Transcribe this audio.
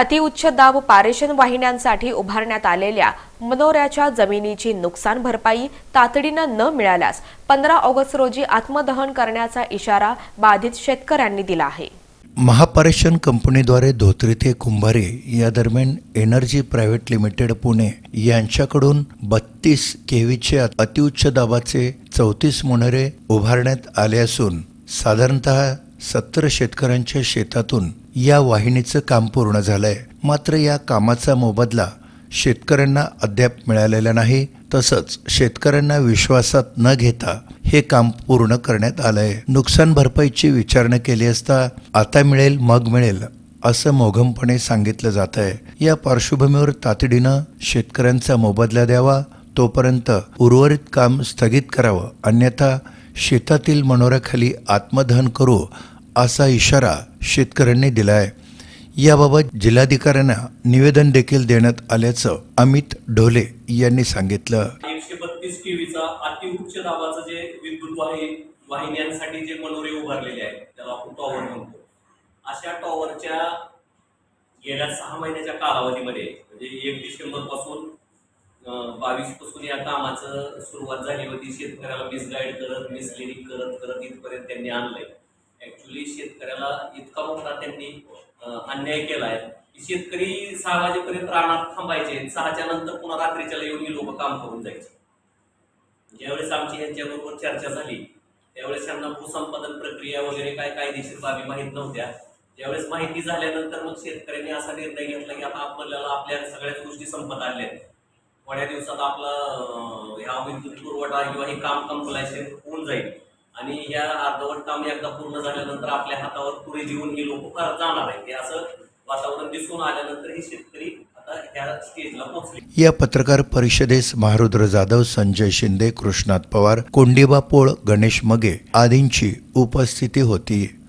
अतिउच्च दाब पारेषण वाहिन्यांसाठी उभारण्यात आलेल्या मनोऱ्याच्या जमिनीची नुकसान भरपाई तातडीनं न मिळाल्यास पंधरा ऑगस्ट रोजी आत्मदहन करण्याचा इशारा बाधित शेतकऱ्यांनी दिला आहे. महापारेषण कंपनीद्वारे धोत्री ते कुंभारे या दरम्यान एनर्जी प्रायव्हेट लिमिटेड पुणे यांच्याकडून बत्तीस केवीचे अतिउच्च दाबाचे चौतीस मोनरे उभारण्यात आले असून साधारणतः सत्तर शेतकऱ्यांच्या शेतातून या वाहिनीचं काम पूर्ण झालंय. मात्र या कामाचा मोबदला शेतकऱ्यांना अद्याप मिळालेला नाही. तसंच शेतकऱ्यांना विश्वासात न घेता हे काम पूर्ण करण्यात आलंय. नुकसान भरपाईची विचारणा केली असता आता मिळेल मग मिळेल असं मोघमपणे सांगितलं जात आहे या पार्श्वभूमीवर तातडीनं शेतकऱ्यांचा मोबदला द्यावा तोपर्यंत उर्वरित काम स्थगित करावं. अन्यथा शेतातील मनोऱ्याखाली आत्मदहन करू असा इशारा शेतकऱ्यांनी दिलाय. याबाबत जिल्हाधिकाऱ्यांना निवेदन देखील देण्यात आल्याचं अमित ढोले यांनी सांगितलं. एकशे बत्तीस टीव्हीचा अतिउच्च दाबाचं जे विद्युत वाहि वाहिन्यांसाठी जे मनोरे उभारलेले आहेत त्याला आपण टॉवर म्हणतो. अशा टॉवरच्या गेल्या सहा महिन्याच्या कालावधीमध्ये म्हणजे एक डिसेंबरपासून बावीसपासून या कामाचं सुरुवात झाली होती. शेतकऱ्याला मिसगाईड करत मिसलिडिंग करत करत इथपर्यंत त्यांनी आणलंय. ऍक्च्युली शेतकऱ्याला इतका मोठा त्यांनी अन्याय केलाय की शेतकरी सहा वाजेपर्यंत रानात थांबायचे सहाच्या नंतर पुन्हा रात्रीच्या येऊन ही लोक काम करून जायचे. ज्यावेळेस आमची यांच्याबरोबर चर्चा झाली त्यावेळेस त्यांना भूसंपादन प्रक्रिया वगैरे काय कायदेशीर बाबी माहीत नव्हत्या. ज्यावेळेस माहिती झाल्यानंतर मग शेतकऱ्यांनी असा निर्णय घेतला की आता आपल्याला आपल्या सगळ्याच गोष्टी संपत आल्या आहेत. थोड्या दिवसात आपला ह्या विद्युत पुरवठा किंवा हे काम कंपलायशन होऊन जाईल. आणि या अर्धवट काम एकदा पूर्ण झाल्यानंतर आपल्या हातावर पुढे जीवन हे लोक जाणार आहेत. हे असं वातावरण दिसून आल्यानंतर हे शेतकरी या पत्रकार परिषदेस महारुद्र जाधव संजय शिंदे कृष्णात पवार कोंडीबा पोळ गणेश मगे आदींची उपस्थिती होती.